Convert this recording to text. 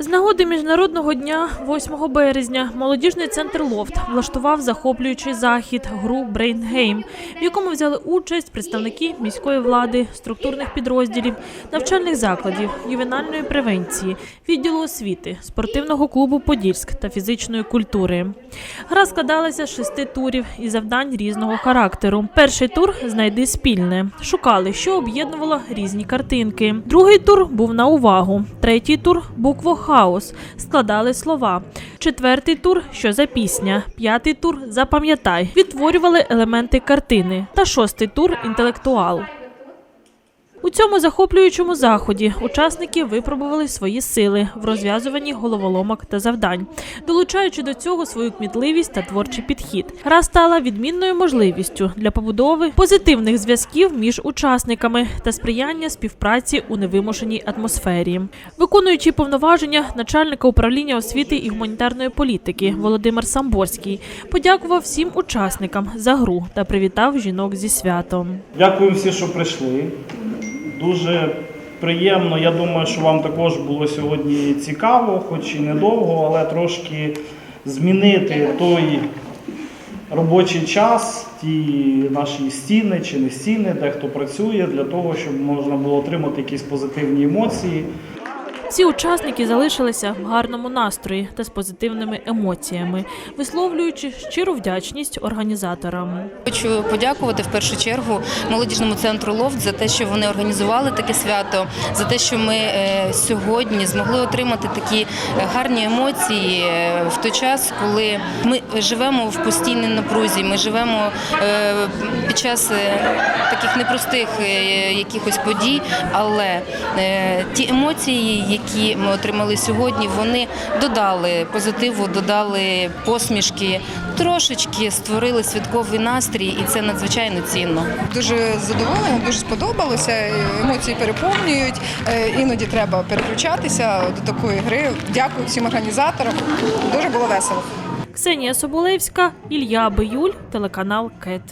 З нагоди міжнародного дня, 8 березня, молодіжний центр Лофт влаштував захоплюючий захід гру Брейнгейм, в якому взяли участь представники міської влади, структурних підрозділів, навчальних закладів, ювенальної превенції, відділу освіти, спортивного клубу Подільськ та фізичної культури. Гра складалася з шести турів і завдань різного характеру. Перший тур знайди спільне. Шукали, що об'єднувало різні картинки. Другий тур був на увагу. Третій тур букво хаос. Складали слова. Четвертий тур що за пісня. П'ятий тур запам'ятай. Відтворювали елементи картини. Та шостий тур інтелектуал. У цьому захоплюючому заході учасники випробували свої сили в розв'язуванні головоломок та завдань, долучаючи до цього свою кмітливість та творчий підхід. Гра стала відмінною можливістю для побудови позитивних зв'язків між учасниками та сприяння співпраці у невимушеній атмосфері. Виконуючи повноваження начальника управління освіти і гуманітарної політики Володимир Самборський подякував всім учасникам за гру та привітав жінок зі святом. Дякую всі, що прийшли. Дуже приємно. Я думаю, що вам також було сьогодні цікаво, хоч і недовго, але трошки змінити той робочий час, ті наші стіни чи не стіни, де хто працює, для того, щоб можна було отримати якісь позитивні емоції. Всі учасники залишилися в гарному настрої та з позитивними емоціями, висловлюючи щиру вдячність організаторам. Хочу подякувати в першу чергу молодіжному центру Лофт за те, що вони організували таке свято, за те, що ми е, сьогодні змогли отримати такі е, гарні емоції е, в той час, коли ми живемо в постійній напрузі. Ми живемо під час таких непростих якихось подій, але ті емоції, які ми отримали сьогодні, вони додали позитиву, додали посмішки, трошечки створили святковий настрій, і це надзвичайно цінно. Дуже задоволена, дуже сподобалося. Емоції переповнюють. Е, Іноді треба переключатися до такої гри. Дякую всім організаторам. Дуже було весело. Ксенія Соболевська, Ілля Биюль, телеканал КЕТ.